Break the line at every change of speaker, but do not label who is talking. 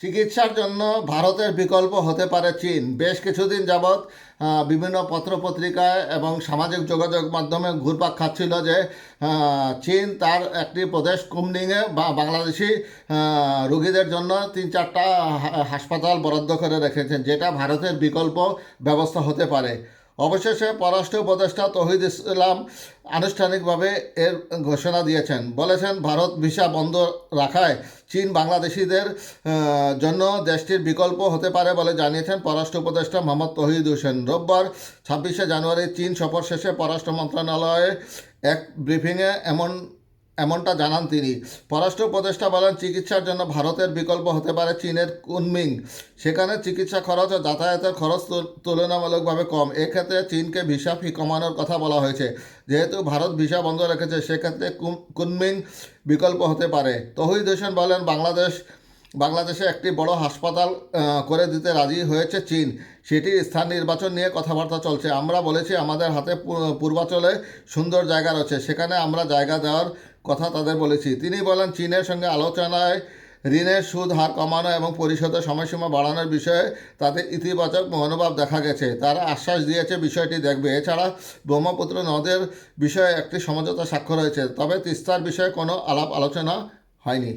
চিকিৎসার জন্য ভারতের বিকল্প হতে পারে চীন। বেশ কিছুদিন যাবৎ বিভিন্ন পত্রপত্রিকায় এবং সামাজিক যোগাযোগ মাধ্যমে ঘুরপাক খাচ্ছিল যে চীন তার একটি প্রদেশ কুমনিংয়ে বাংলাদেশি রোগীদের জন্য তিন চারটা হাসপাতাল বরাদ্দ করে রেখেছেন, যেটা ভারতের বিকল্প ব্যবস্থা হতে পারে। অবশেষে পররাষ্ট্র উপদেষ্টা তহিদ ইসলাম আনুষ্ঠানিকভাবে এর ঘোষণা দিয়েছেন। বলেছেন, ভারত ভিসা বন্ধ রাখায় চীন বাংলাদেশিদের জন্য দেশটির বিকল্প হতে পারে বলে জানিয়েছেন পররাষ্ট্র উপদেষ্টা মোহাম্মদ তহিদ হোসেন। রোববার ছাব্বিশে জানুয়ারি চীন সফর শেষে পররাষ্ট্র মন্ত্রণালয়ে এক ব্রিফিংয়ে এমন এমনটা জানান তিনি। পররাষ্ট্র উপদেষ্টা বলেন, চিকিৎসার জন্য ভারতের বিকল্প হতে পারে চীনের কুনমিং। সেখানে চিকিৎসা খরচ ও যাতায়াতের খরচ তুলনামূলকভাবে কম। এক্ষেত্রে চীনকে ভিসা ফি কমানোর কথা বলা হয়েছে। যেহেতু ভারত ভিসা বন্ধ রেখেছে, সেক্ষেত্রে কুন- কুনমিং বিকল্প হতে পারে। তহিদ হোসেন বলেন, বাংলাদেশ, বাংলাদেশে একটি বড় হাসপাতাল করে দিতে রাজি হয়েছে চীন। সেটির স্থান নির্বাচন নিয়ে কথাবার্তা চলছে। আমরা বলেছি, আমাদের হাতে পূর্বাচলে সুন্দর জায়গা রয়েছে। সেখানে আমরা জায়গা দেওয়ার কথা তাদের বলেছি। তিনি বলেন, চীনের সঙ্গে আলোচনায় ঋণের সুদ, হার কমানো এবং পরিশোধের সময়সীমা বাড়ানোর বিষয়ে তাদের ইতিবাচক মনোভাব দেখা গেছে। তারা আশ্বাস দিয়েছে, বিষয়টি দেখবে। এছাড়া ব্রহ্মপুত্র নদের বিষয়ে একটি সমঝোতা স্বাক্ষর হয়েছে, তবে তিস্তার বিষয়ে কোনো আলাপ আলোচনা হয়নি।